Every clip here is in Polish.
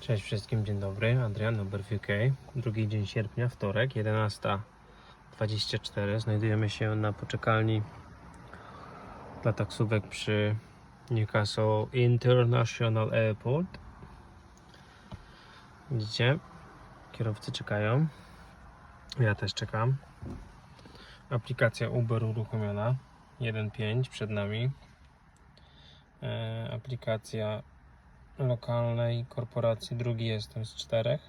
Cześć wszystkim, dzień dobry. Adrian, Nuber UK. Drugi dzień sierpnia, wtorek, 11.24. Znajdujemy się na poczekalni dla taksówek przy Newcastle International Airport. Widzicie? Kierowcy czekają. Ja też czekam. Aplikacja Uber uruchomiona. 1.5 przed nami. E, aplikacja lokalnej korporacji, drugi jestem z czterech.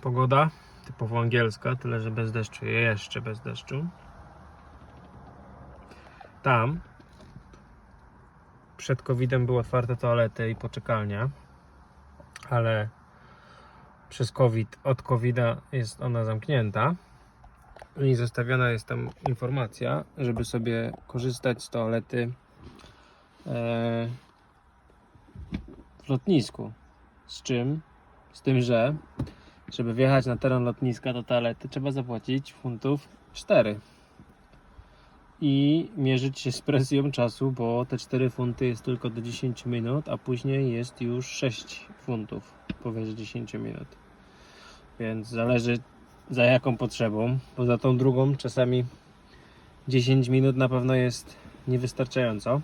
Pogoda typowo angielska, tyle że bez deszczu, jeszcze bez deszczu. Tam przed COVID-em były otwarte toalety i poczekalnia, ale przez COVID, od COVID-a jest ona zamknięta i zostawiona jest tam informacja, żeby sobie korzystać z toalety e, w lotnisku. Z czym? Z tym, że żeby wjechać na teren lotniska do toalety trzeba zapłacić funtów 4 i mierzyć się z presją czasu, bo te 4 funty jest tylko do 10 minut, a później jest już 6 funtów powyżej 10 minut. Więc zależy za jaką potrzebą. Poza tą drugą czasami 10 minut na pewno jest niewystarczająco.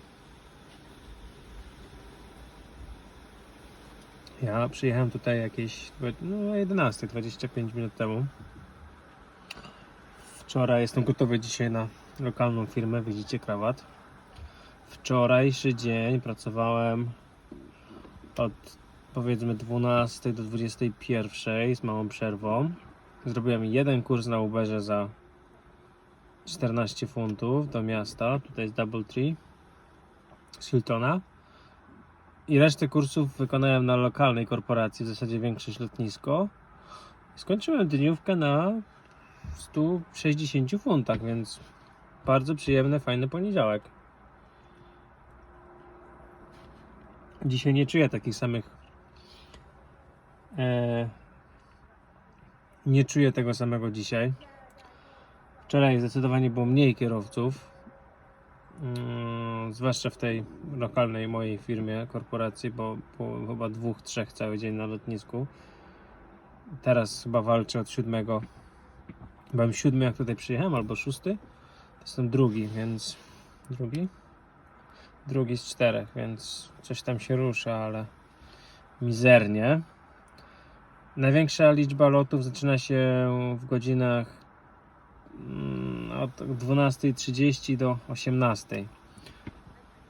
Ja przyjechałem tutaj jakieś no, 11, 25 minut temu. Wczoraj jestem gotowy dzisiaj na lokalną firmę, widzicie krawat. Wczorajszy dzień pracowałem od powiedzmy 12 do 21 z małą przerwą. Zrobiłem jeden kurs na Uberze za 14 funtów do miasta. Tutaj jest Double Tree z Hiltona. I resztę kursów wykonałem na lokalnej korporacji, w zasadzie większość lotnisko. Skończyłem dniówkę na 160 funtach, więc bardzo przyjemny, fajny poniedziałek. Dzisiaj nie czuję takich samych e, nie czuję tego samego dzisiaj. Wczoraj zdecydowanie było mniej kierowców, mm, zwłaszcza w tej lokalnej mojej firmie, korporacji, bo było chyba dwóch, trzech cały dzień na lotnisku. Teraz chyba walczę od siódmego. Byłem siódmy, jak tutaj przyjechałem, albo szósty. Jestem drugi, więc drugi? Drugi z czterech, więc coś tam się rusza, ale mizernie. Największa liczba lotów zaczyna się w godzinach mm, od 12.30 do 18.00.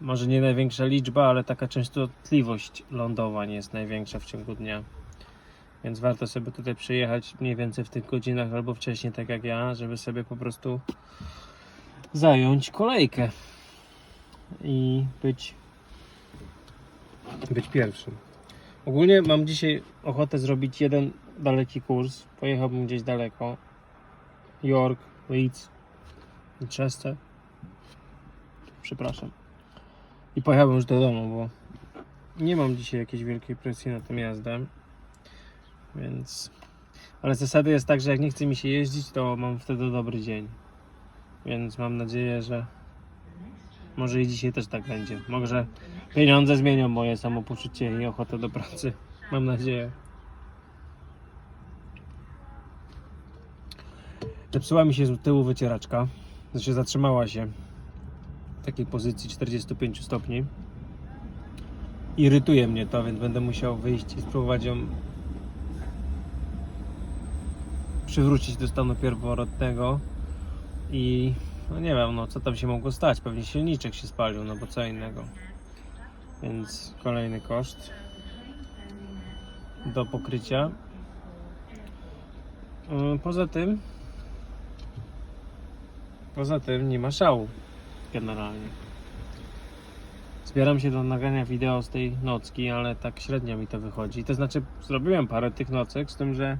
Może nie największa liczba, ale taka częstotliwość lądowań jest największa w ciągu dnia. Więc warto sobie tutaj przyjechać mniej więcej w tych godzinach albo wcześniej, tak jak ja, żeby sobie po prostu zająć kolejkę i być, być pierwszym. Ogólnie mam dzisiaj ochotę zrobić jeden daleki kurs. Pojechałbym gdzieś daleko. York, Leeds, Manchester. Przepraszam. I pojechałbym już do domu, bo nie mam dzisiaj jakiejś wielkiej presji na tę jazdę. Więc. Ale zasady jest tak, że jak nie chce mi się jeździć, to mam wtedy dobry dzień. Więc mam nadzieję, że może i dzisiaj też tak będzie. Może pieniądze zmienią moje samopoczucie i ochotę do pracy. Mam nadzieję. Zepsuła mi się z tyłu wycieraczka. Znaczy zatrzymała się w takiej pozycji 45 stopni. Irytuje mnie to, więc będę musiał wyjść i spróbować ją przywrócić do stanu pierwotnego i no nie wiem, no co tam się mogło stać? Pewnie silniczek się spalił, no bo co innego. Więc kolejny koszt do pokrycia. Yy, Poza tym poza tym nie ma szału generalnie. Zbieram się do nagrania wideo z tej nocki, ale tak średnio mi to wychodzi. To znaczy zrobiłem parę tych nocek z tym, że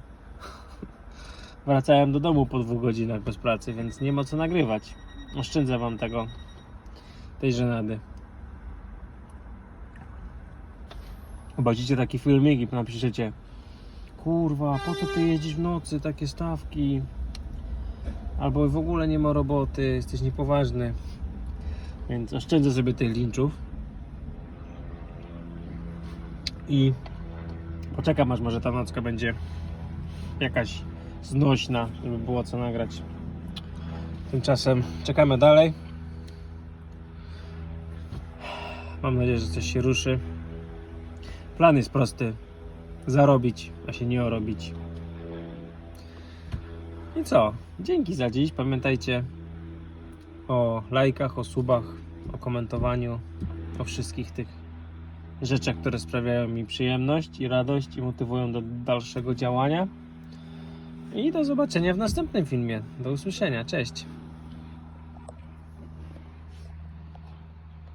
wracałem do domu po dwóch godzinach bez pracy, więc nie ma co nagrywać. Oszczędzę wam tego, tej żenady. Zobaczycie taki filmik i napiszecie Kurwa, po co ty jeździsz w nocy, takie stawki? Albo w ogóle nie ma roboty, jesteś niepoważny. Więc oszczędzę sobie tych linczów. i poczekam aż może ta nocka będzie jakaś znośna, żeby było co nagrać. Tymczasem czekamy dalej. Mam nadzieję, że coś się ruszy. Plan jest prosty. Zarobić, a się nie orobić. I co? Dzięki za dziś. Pamiętajcie o lajkach, o subach, o komentowaniu, o wszystkich tych rzeczach, które sprawiają mi przyjemność i radość i motywują do dalszego działania. I do zobaczenia w następnym filmie. Do usłyszenia. Cześć.